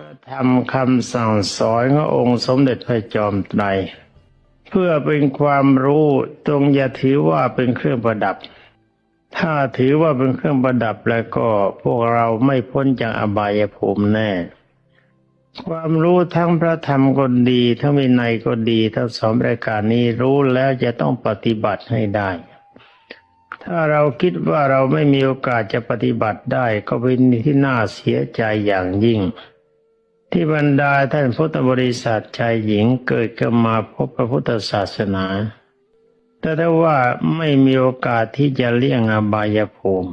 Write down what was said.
พระธรรมคำสั่งสอนขององค์สมเด็จพระจอมไตรเพื่อเป็นความรู้จงอย่าถือว่าเป็นเครื่องประดับ ถ้าถือว่าเป็นเครื่องประดับแล้วก็พวกเราไม่พ้นจากอบายภูมิแน่ ความรู้ทั้งพระธรรมก็ดี ทั้งวินัยก็ดีทั้งสองรายการนี้รู้แล้วจะต้องปฏิบัติให้ได้ ถ้าเราคิดว่าเราไม่มีโอกาสจะปฏิบัติได้ก็เป็นที่น่าเสียใจอย่างยิ่ง ที่บรรดาท่านพุทธบริษัทชายหญิงเกิดกันมาพบพระพุทธศาสนา แต่ถ้าว่าไม่มีโอกาสที่จะเลี่ยงอบายภูมิ